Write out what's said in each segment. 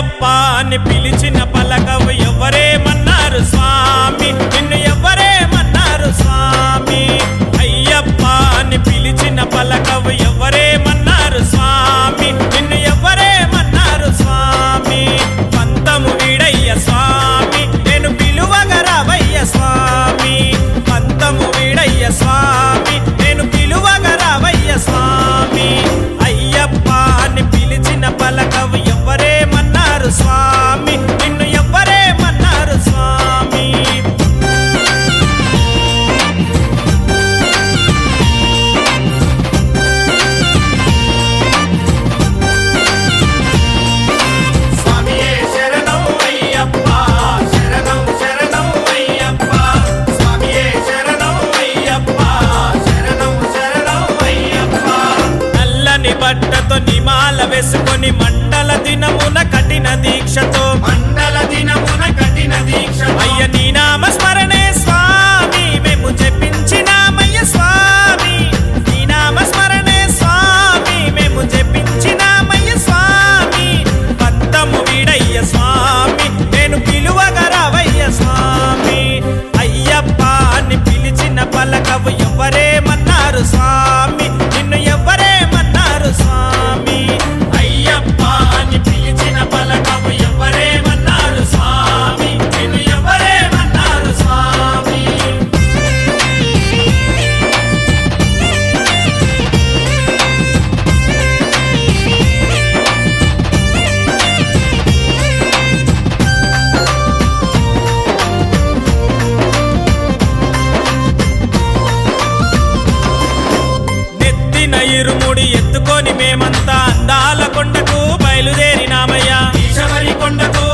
అయ్యప్ప అని పిలిచిన పలకవ దినమున కఠిన దీక్షతో. మండల దినమున కఠిన దీక్ష అయ్య నీ నామ స్మరణే స్వామి మేము జపించినామయ్య స్వామి. నీ నామ స్మరణే స్వామి మేము జపించినామయ్య స్వామి. భక్తము వీడయ్య స్వామి నేను పిలువగరవయ్య స్వామి. అయ్యప్ప అని పిలిచిన పలకవు ఎవరేమన్నారు స్వామి. ఇరుముడి ఎత్తుకొని మేమంతా అందాల కొండకు బయలుదేరినామయ్యా. ఈశవరి కొండకు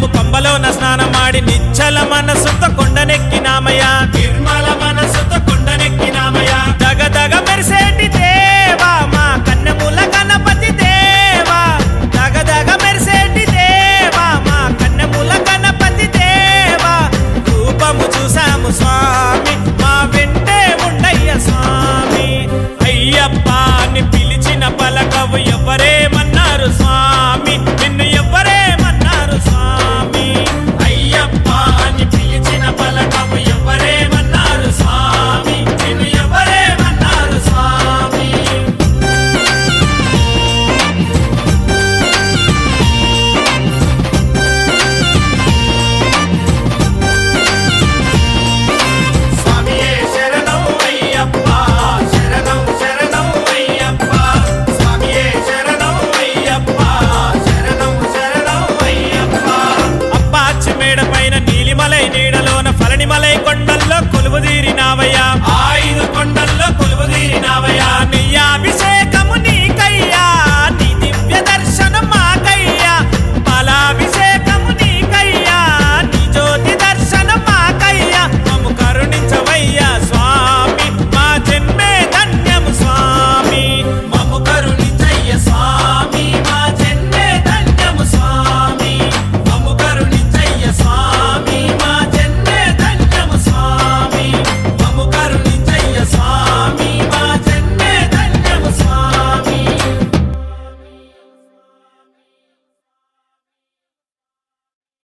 బండరాము పంబలోన స్నానమాడి నిచ్చల మనసుతో